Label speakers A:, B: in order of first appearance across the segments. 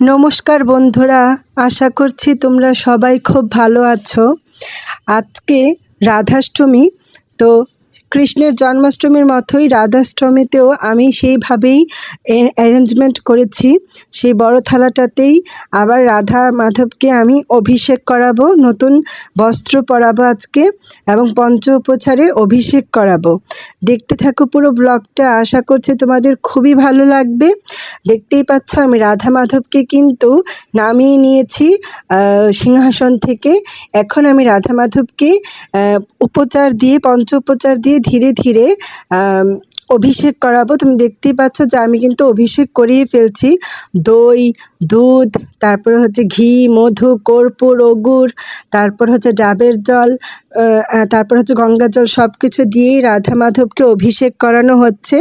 A: নমস্কার বন্ধুরা, আশা করছি তোমরা সবাই খুব ভালো আছো। আজকে রাধাষ্টমী, তো কৃষ্ণের জন্মাষ্টমীর মতোই রাধাষ্টমীতেও আমি সেইভাবেই অ্যারেঞ্জমেন্ট করেছি। সেই বড় থালাটাতেই আবার রাধা মাধবকে আমি অভিষেক করাবো, নতুন বস্ত্র পরাবো আজকে এবং পঞ্চ উপচারে অভিষেক করাবো। দেখতে থাকো পুরো ব্লগটা আশা করছি তোমাদের খুবই ভালো লাগবে। দেখতেই পাচ্ছ, আমি রাধা মাধবকে কিন্তু নামিয়ে নিয়েছি সিংহাসন থেকে। এখন আমি রাধা মাধবকে উপচার দিয়ে পঞ্চ উপচার দিয়ে ধীরে ধীরে অভিষেক করাবো। তুমি দেখতেই পাচ্ছ যে আমি কিন্তু অভিষেক করিয়ে ফেলছি। দই, দুধ, তারপরে হচ্ছে ঘি, মধু, কর্পূর অগুর তারপর হচ্ছে ডাবের জল তারপর হচ্ছে গঙ্গার জল সব কিছু দিয়েই রাধা মাধবকে অভিষেক করানো হচ্ছে।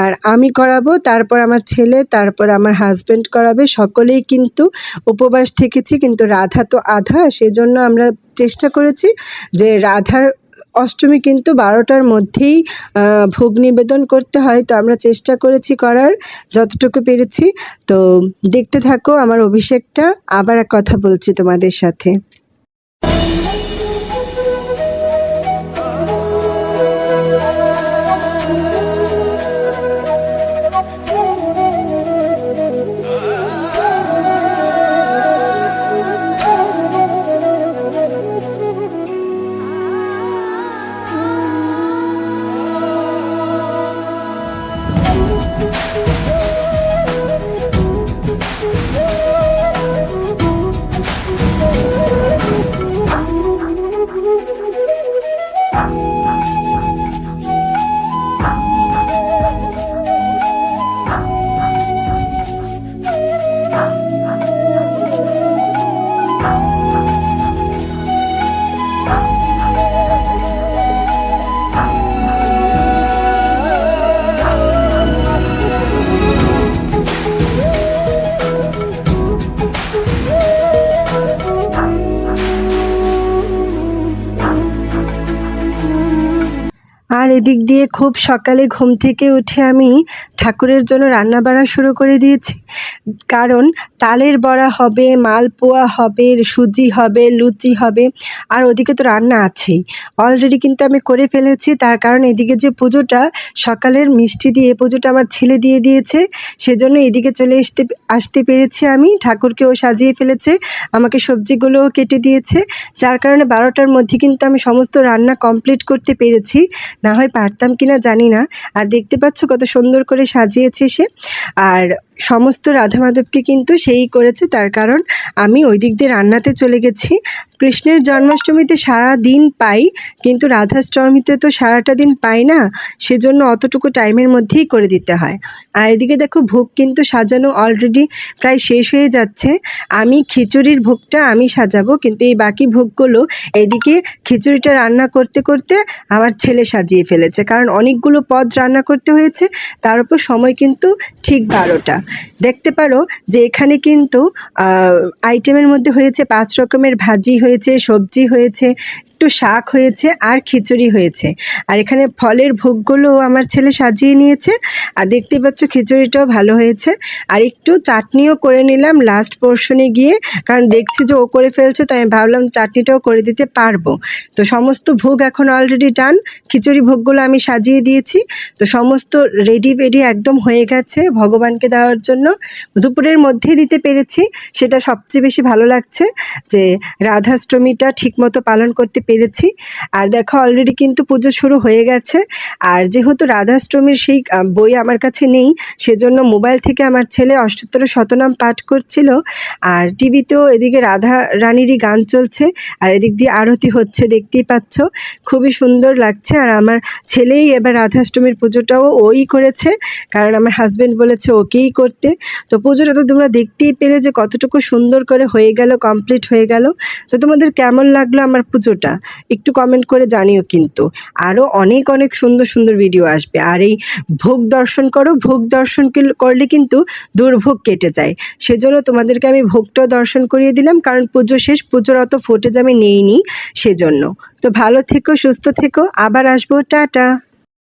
A: আর আমি করাবো, তারপর আমার ছেলে, তারপর আমার হাজব্যান্ড করাবে। সকলেই কিন্তু উপবাস থেকেছি, কিন্তু রাধা তো আধা, সেজন্য আমরা চেষ্টা করেছি যে রাধার অষ্টমী কিন্তু বারোটার মধ্যেই ভোগ নিবেদন করতে হয়। তো আমরা চেষ্টা করেছি করার, যতটুকু পেরেছি। তো দেখতে থাকো, আমার অভিষেকটা। আবার এক কথা বলছি তোমাদের সাথে। Bye. আর এদিক দিয়ে খুব সকালে ঘুম থেকে উঠে আমি ঠাকুরের জন্য রান্না বাড়া শুরু করে দিয়েছি। কারণ তালের বড়া হবে, মালপোয়া হবে, সুজি হবে, লুচি হবে, আর ওদিকে তো রান্না আছেই। অলরেডি কিন্তু আমি করে ফেলেছি, তার কারণ এদিকে যে পুজোটা, সকালের মিষ্টি দিয়ে পুজোটা আমার ছেলে দিয়ে দিয়েছে, সেজন্য এদিকে চলে আসতে আসতে পেরেছি আমি ঠাকুরকেও সাজিয়ে ফেলেছে, আমাকে সবজিগুলোও কেটে দিয়েছে, যার কারণে বারোটার মধ্যে কিন্তু আমি সমস্ত রান্না কমপ্লিট করতে পেরেছি, না হয় পারতাম কিনা জানি না, আর দেখতে পাচ্ছ কত সুন্দর করে সাজিয়েছে সে, আর সমস্ত রাধা মাধবকে কিন্তু সেই করেছে, তার কারণ আমি ওই দিক দিয়ে রান্নাতে চলে গেছি। কৃষ্ণের জন্মাষ্টমীতে সারা দিন পাই, কিন্তু রাধাষ্টমীতে তো সারাটা দিন পাই না, সেজন্য অতটুকু টাইমের মধ্যেই করে দিতে হয়। আর এদিকে দেখো, ভোগ কিন্তু সাজানো অলরেডি প্রায় শেষ হয়ে যাচ্ছে। আমি খিচুড়ির ভোগটা আমি সাজাবো, কিন্তু এই বাকি ভোগগুলো এদিকে খিচুড়িটা রান্না করতে করতে আমার ছেলে সাজিয়ে ফেলেছে। কারণ অনেকগুলো পদ রান্না করতে হয়েছে, তার উপর সময় কিন্তু ঠিক বারোটা। দেখতে পারো যে এখানে কিন্তু আইটেমের মধ্যে হয়েছে পাঁচ রকমের ভাজি হয়েছে সবজি হয়েছে একটু শাক হয়েছে আর খিচুড়ি হয়েছে। আর এখানে ফলের ভোগগুলো আমার ছেলে সাজিয়ে নিয়েছে। আর দেখতেই পাচ্ছ খিচুড়িটাও ভালো হয়েছে। আর একটু চাটনিও করে নিলাম লাস্ট পোর্শনে গিয়ে। কারণ দেখছি যে ও করে ফেলছে, তাই আমি ভাবলাম চাটনিটাও করে দিতে পারব। তো সমস্ত ভোগ এখন অলরেডি ডান খিচুড়ি ভোগগুলো আমি সাজিয়ে দিয়েছি। তো সমস্ত রেডি ফেডি একদম হয়ে গেছে ভগবানকে দেওয়ার জন্য। দুপুরের মধ্যেই দিতে পেরেছি। সেটা সবচেয়ে বেশি ভালো লাগছে যে রাধাষ্টমীটা ঠিকমতো পালন করতে পেরেছি। আর দেখো অলরেডি কিন্তু পুজো শুরু হয়ে গেছে। আর যেহেতু রাধাষ্টমীর সেই বই আমার কাছে নেই, সেজন্য মোবাইল থেকে আমার ছেলে অষ্টোত্তর শতনাম পাঠ করছিল। আর টিভিতেও এদিকে রাধা রানীরই গান চলছে, আর এদিক দিয়ে আরতি হচ্ছে, দেখতেই পাচ্ছ। খুবই সুন্দর লাগছে। আর আমার ছেলেই এবার রাধাষ্টমীর পুজোটাও ওই করেছে, কারণ আমার হাজব্যান্ড বলেছে ওকেই করতে। তো পুজোটা তো তোমরা দেখতেই পেলে যে কতটুকু সুন্দর করে হয়ে গেল কমপ্লিট হয়ে গেল। তো তোমাদের কেমন লাগল আমার পুজোটা? একটু কমেন্ট করে জানিও কিন্তু। আরও অনেক অনেক সুন্দর সুন্দর ভিডিও আসবে। আর এই ভোগ দর্শন করো, ভোগ দর্শন করলে কিন্তু দুর্ভোগ কেটে যায়। সেজন্য তোমাদেরকে আমি ভোগটাও দর্শন করিয়ে দিলাম, কারণ পুজো শেষ, পুজোর অত ফুটেজ আমি নেইনি সেজন্য। তো ভালো থেকো, সুস্থ থেকো, আবার আসব, টাটা।